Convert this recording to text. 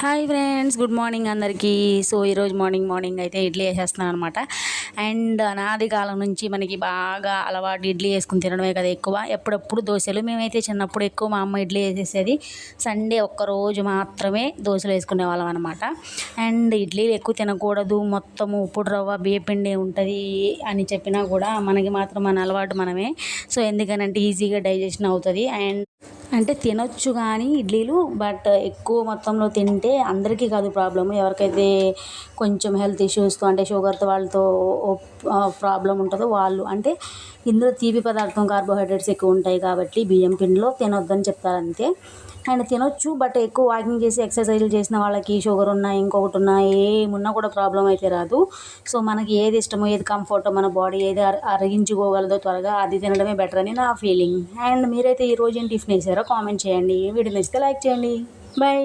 Hi friends good morning అందరికీ. So ఈరోజు morning morning అయితే ఇడ్లీ వేసేస్తున్నాను అనమాట అండ్ అనాది కాలం నుంచి మనకి బాగా అలవాటు ఇడ్లీ వేసుకుని తినడమే కదా ఎక్కువ. ఎప్పుడప్పుడు దోశలు మేమైతే చిన్నప్పుడు ఎక్కువ మా అమ్మ ఇడ్లీ వేసేసేది. సండే ఒక్కరోజు మాత్రమే దోశలు వేసుకునే వాళ్ళం అనమాట అండ్ ఇడ్లీలు ఎక్కువ తినకూడదు మొత్తము ఉప్పుడు రవ్వ బియ్యపిండి ఉంటుంది అని చెప్పినా కూడా మనకి మాత్రం మన అలవాటు మనమే. సో ఎందుకనంటే ఈజీగా డైజెషన్ అవుతుంది. అండ్ అంటే తినొచ్చు కానీ ఇడ్లీలు బట్ ఎక్కువ మొత్తంలో తింటే అందరికీ కాదు ప్రాబ్లము. ఎవరికైతే కొంచెం హెల్త్ ఇష్యూస్తో అంటే షుగర్తో వాళ్ళతో ప్రాబ్లం ఉంటుందో వాళ్ళు అంటే ఇందులో తీపి పదార్థం కార్బోహైడ్రేట్స్ ఎక్కువ ఉంటాయి కాబట్టి బియ్యం పిండిలో తినొద్దని చెప్తారు అంతే అండ్ తినొచ్చు బట్ ఎక్కువ వాకింగ్ చేసి ఎక్సర్సైజులు చేసిన వాళ్ళకి షుగర్ ఉన్నా ఇంకొకటి ఉన్నా ఏమున్నా కూడా ప్రాబ్లం అయితే రాదు. సో మనకి ఏది ఇష్టమో ఏది కంఫర్టో మన బాడీ ఏది అరిగించుకోగలదో త్వరగా అది తినడమే బెటర్ అని నా ఫీలింగ్. అండ్ మీరైతే ఈ రోజు ఏం టిఫిన్ వేసారో కామెంట్ చేయండి. వీడియో నచ్చితే లైక్ చేయండి. బాయ్